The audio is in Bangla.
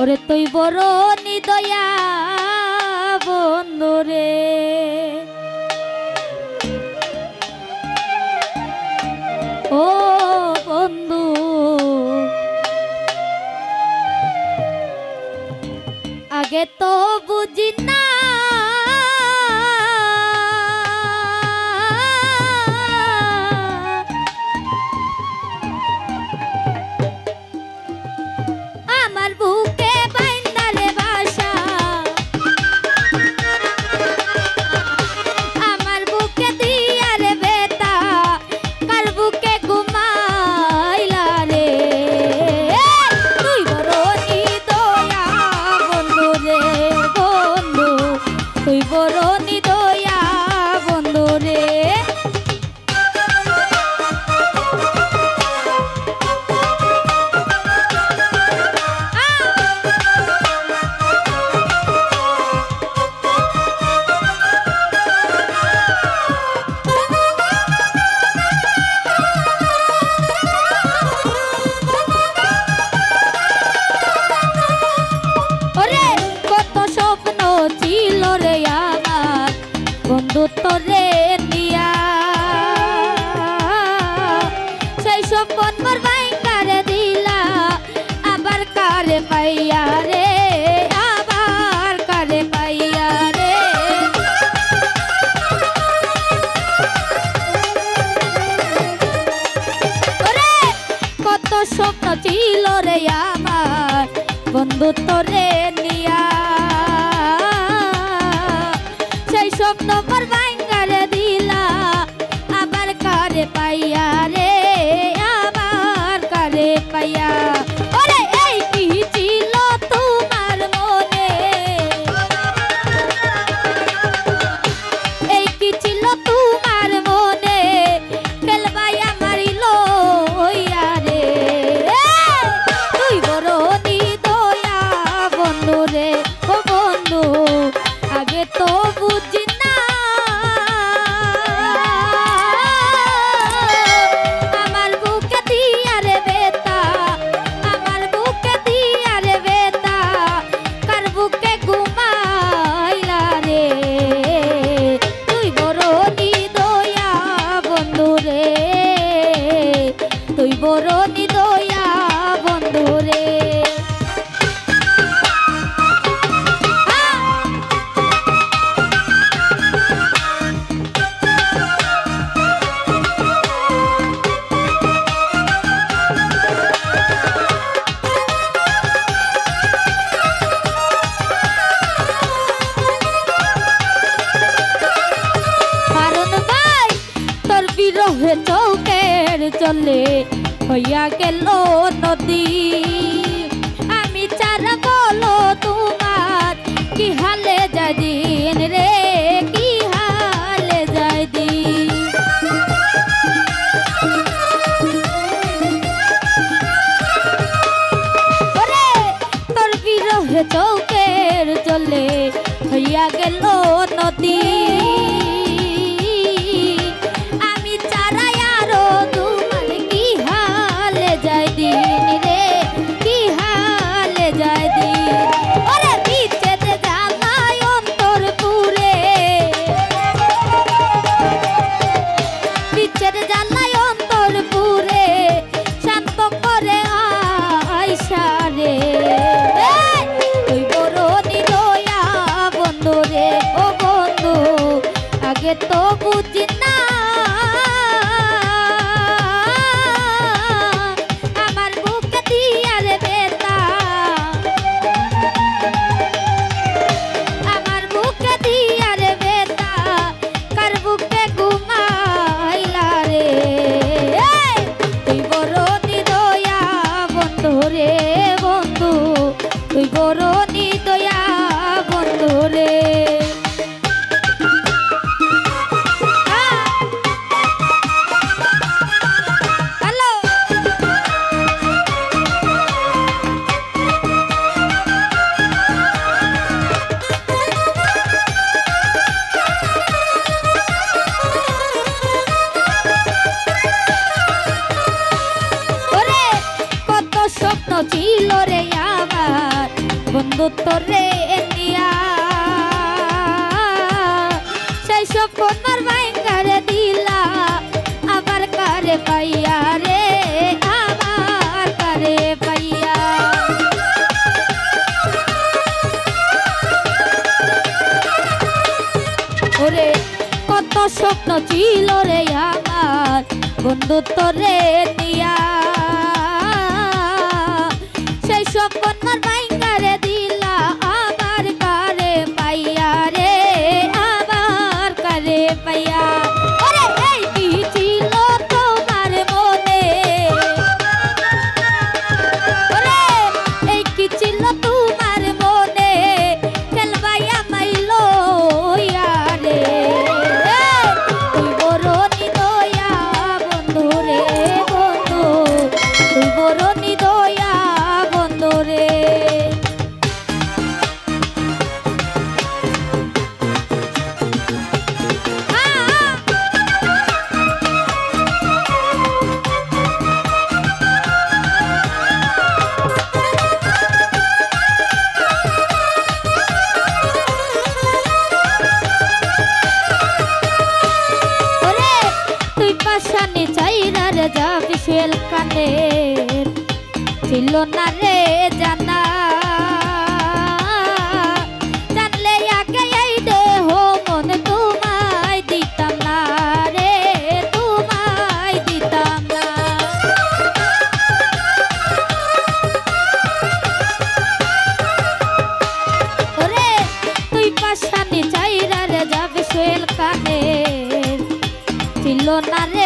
ওরে তুই বড় নিদয়া বন্ধু রে। ও বন্ধু আগে তো বুঝি না ওরে, কত স্বপ্ন ছিল রে আমার, বন্ধুত্ব রে দিয়া সেই স্বপ্ন মোর ভাই কারে দিলা, আবার কারে পাইয়া রে? আবার কারে পাইয়া রে? কত স্বপ্ন ছিল রে আমার, বন্ধুত্ব রে বলে, হইয়া গেল নদী। আমি চার বলো তোমার, কি হালে যা রে? কি হালে যাই তোর বিরহে চৌকের জলে হইয়া গেল নদী। লাগে তো বুঝি তোরে সেই সব তোমার দিলা, আবার কারে পাইয়া রে? আবার কারে পাইয়া? ওরে, কত স্বপ্ন ছিল রে আমার বন্ধু তোরে দিয়া সেই সব ফেল কানে ছিল না রে জানা। জানলে আগে এই দেহ মন তোমায় দিতাম না রে, তোমায় দিতাম না। ওরে, তুই পাশানি চাইরা রে যাবে ছিল না রে